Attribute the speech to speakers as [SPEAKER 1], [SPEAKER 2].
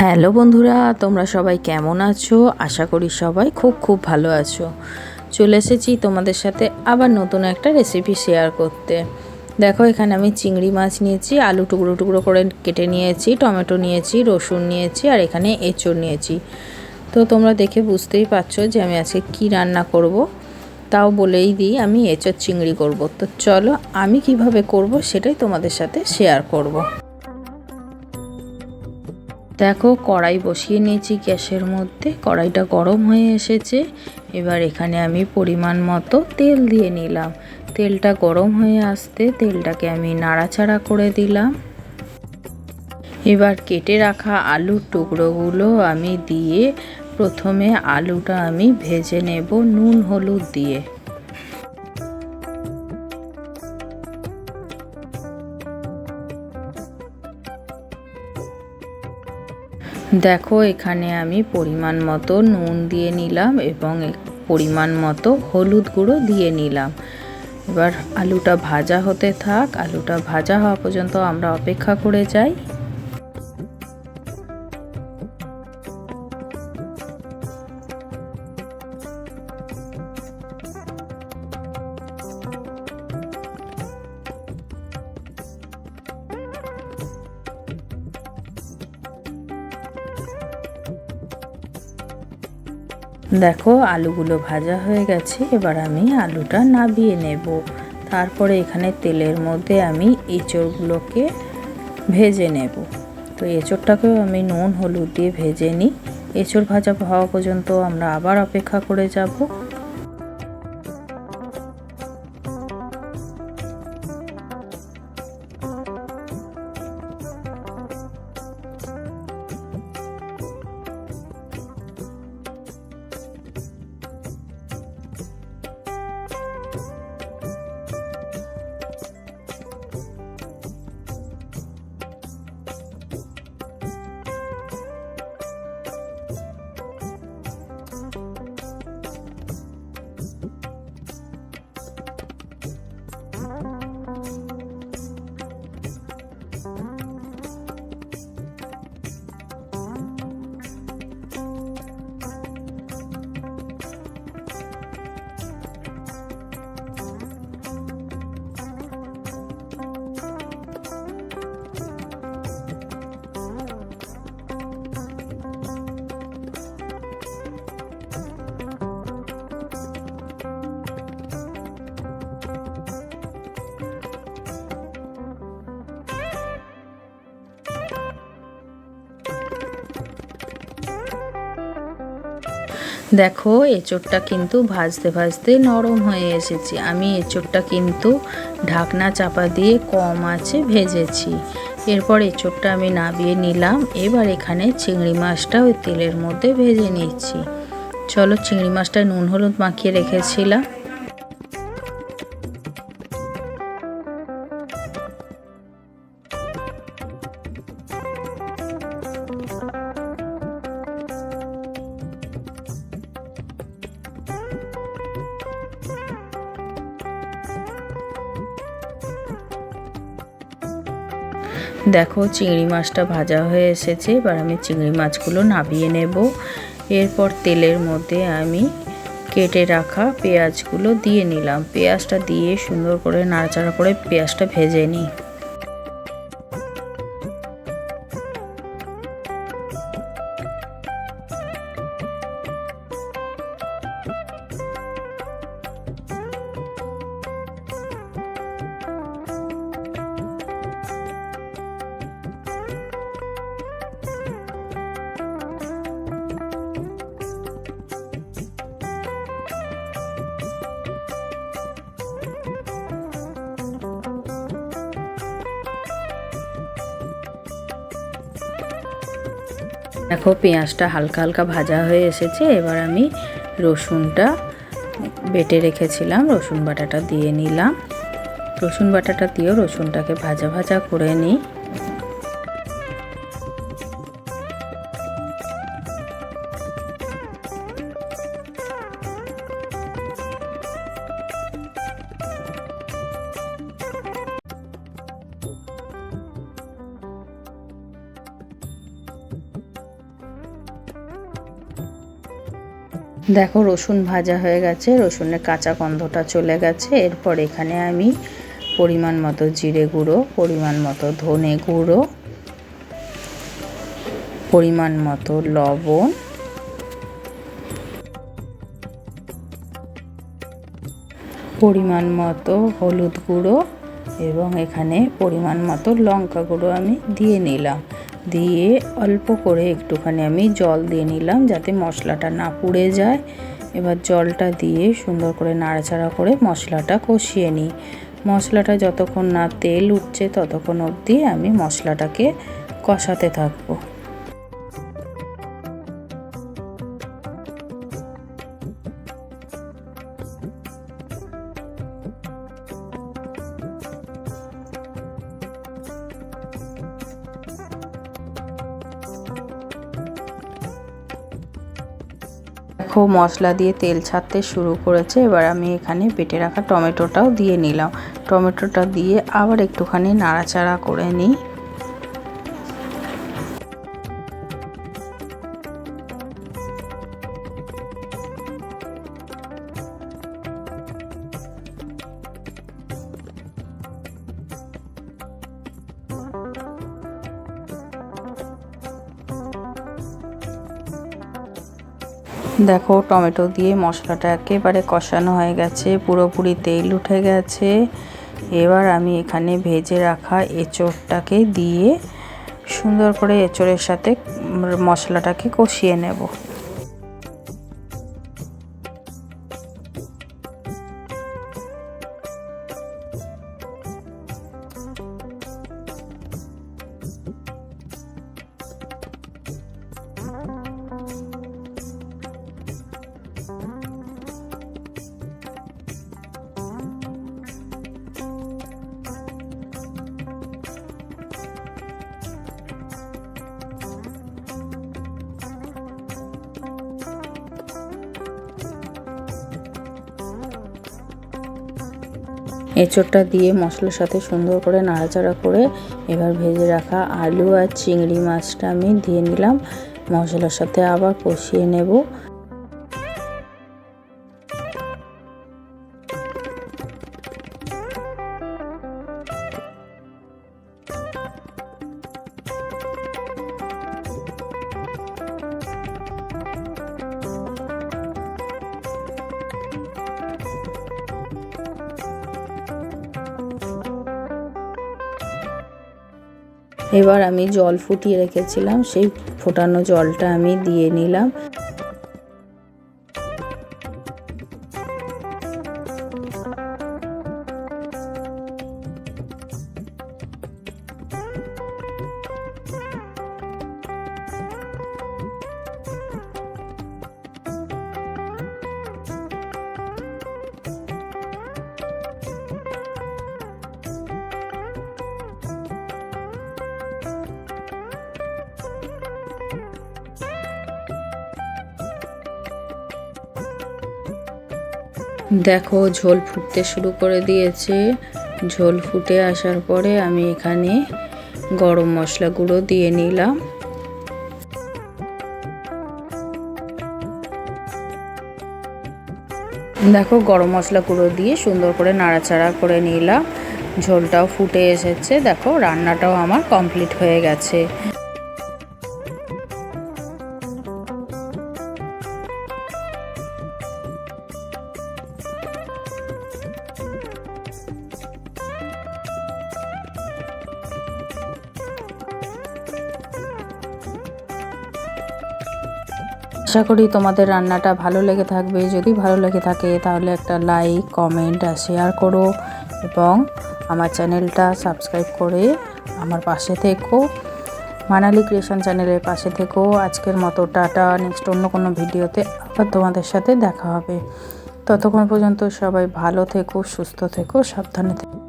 [SPEAKER 1] Hello বন্ধুরা, তোমরা সবাই কেমন আছো? আশা করি সবাই খুব খুব ভালো আছো। চলে এসেছি তোমাদের সাথে আবার নতুন একটা রেসিপি শেয়ার করতে। দেখো, এখানে আমি চিংড়ি মাছ নিয়েছি, আলু টুকরো টুকরো করে কেটে নিয়েছি, টমেটো নিয়েছি, রসুন নিয়েছি, আর এখানে এঁচড় নিয়েছি। তো তোমরা দেখে বুঝতেই পারছ যে আমি আজকে কি রান্না করব। তাও বলেই দিই, আমি এঁচড় চিংড়ি করব। তো চলো, আমি কীভাবে করব সেটাই তোমাদের সাথে শেয়ার করব। দেখো, কড়াই বসিয়ে নিয়েছি গ্যাসের মধ্যে। কড়াইটা গরম হয়ে এসেছে। এবার এখানে আমি পরিমাণ মতো তেল দিয়ে নিলাম। তেলটা গরম হয়ে আসতে তেলটাকে আমি নাড়াচাড়া করে দিলাম। এবার কেটে রাখা আলুর টুকরোগুলো আমি দিয়ে প্রথমে আলুটা আমি ভেজে নেব নুন, হলুদ দিয়ে। দেখো, এখানে আমি পরিমাণ মতো নুন দিয়ে নিলাম এবং পরিমাণ মতো হলুদ গুঁড়ো দিয়ে নিলাম। এবার আলুটা ভাজা হতে থাক। আলুটা ভাজা হওয়া পর্যন্ত আমরা অপেক্ষা করে যাই। দেখো, আলুগুলো ভাজা হয়ে গেছে। এবার আমি আলুটা নাবিয়ে নেব। তারপরে এখানে তেলের মধ্যে আমি এঁচড়গুলোকে ভেজে নেব। তো এঁচড়টাকেও আমি নুন, হলুদ দিয়ে ভেজে নিই। এঁচড় ভাজা হওয়া পর্যন্ত আমরা আবার অপেক্ষা করে যাব। দেখো, এঁচোড়টা কিন্তু ভাজতে ভাজতে নরম হয়ে এসেছে। আমি এঁচোড়টা কিন্তু ঢাকনা চাপা দিয়ে কম আছে ভেজেছি। এরপর এঁচোড়টা আমি নাবিয়ে নিলাম। এবার এখানে চিংড়ি মাছটা ওই তেলের মধ্যে ভেজে নিচ্ছি। চলো, চিংড়ি মাছটা নুন হলুদ মাখিয়ে রেখেছিলাম। দেখো, চিংড়ি মাছটা ভাজা হয়ে এসেছে। এবার আমি চিংড়ি মাছগুলো নাবিয়ে নেব। এরপর তেলের মধ্যে আমি কেটে রাখা পেঁয়াজগুলো দিয়ে নিলাম। পেঁয়াজটা দিয়ে সুন্দর করে নাড়াচাড়া করে পেঁয়াজটা ভেজে নিই। দেখো, পেঁয়াজটা হালকা হালকা ভাজা হয়ে এসেছে। এবার আমি রসুনটা বেটে রেখেছিলাম, রসুন বাটাটা দিয়ে নিলাম। রসুন বাটাটা দিয়েও রসুনটাকে ভাজা ভাজা করে নিই। দেখো, রসুন ভাজা হয়ে গেছে, রসুনের কাঁচা গন্ধটা চলে গেছে। এরপর এখানে আমি পরিমাণ মতো জিরে গুঁড়ো, পরিমাণ মতো ধনে গুঁড়ো, পরিমাণ মতো লবণ। পরিমাণ মতো হলুদ গুঁড়ো এবং এখানে পরিমাণ মতো লঙ্কা গুঁড়ো আমি দিয়ে নিলাম। দিয়ে অল্প করে একটুখানি আমি জল দিয়ে নিলাম যাতে মশলাটা না পুড়ে যায়। এবার জলটা দিয়ে সুন্দর করে নাড়াচাড়া করে মশলাটা কষিয়ে নিই। মশলাটা যতক্ষণ না তেল উঠছে ততক্ষণ অবধি আমি মশলাটাকে কষাতে থাকব। দেখো, মশলা দিয়ে তেল ছাড়তে শুরু করেছে। এবার আমি এখানে পেটে রাখা টমেটোটাও দিয়ে নিলাম। টমেটোটা দিয়ে আবার একটুখানি নাড়াচাড়া করে নিই। দেখো টমেটো দিয়ে মশলাটা একেবারে কষানো হয়ে গেছে, পুরোপুরি তেল উঠে গেছে। এবার আমি এখানে ভেজে রাখা এঁচোড়টাকে দিয়ে সুন্দর করে এঁচোড়ের সাথে মশলাটাকে কষিয়ে নেব। এঁচোড়টা দিয়ে মশলার সাথে সুন্দর করে নাড়াচাড়া করে এবার ভেজে রাখা আলু আর চিংড়ি মাছটা আমি দিয়ে নিলাম। মশলার সাথে আবার কষিয়ে নেব। এবার আমি জল ফুটিয়ে রেখেছিলাম সেই ফোটানো জলটা আমি দিয়ে নিলাম। দেখো, ঝোল ফুটতে শুরু করে দিয়েছে। ঝোল ফুটে আসার পরে আমি এখানে গরম মশলা গুঁড়ো দিয়ে নিলাম। দেখো, গরম মশলা গুঁড়ো দিয়ে সুন্দর করে নাড়াচাড়া করে নিলাম। ঝোলটাও ফুটে এসেছে। দেখো, রান্নাটাও আমার কমপ্লিট হয়ে গেছে। আশা করি তোমাদের রান্নাটা ভালো লেগে থাকবে। যদি ভালো লেগে থাকে, তাহলে একটা লাইক কমেন্ট আর শেয়ার করো এবং আমার চ্যানেলটা সাবস্ক্রাইব করে আমার পাশে থেকো। মানালি ক্রিয়েশন চ্যানেলের পাশে থেকো। আজকের মতো টাটা। নেক্সট অন্য কোনো ভিডিওতে আবার তোমাদের সাথে দেখা হবে। ততক্ষণ পর্যন্ত সবাই ভালো থেকো, সুস্থ থেকো, সাবধানে থেকো।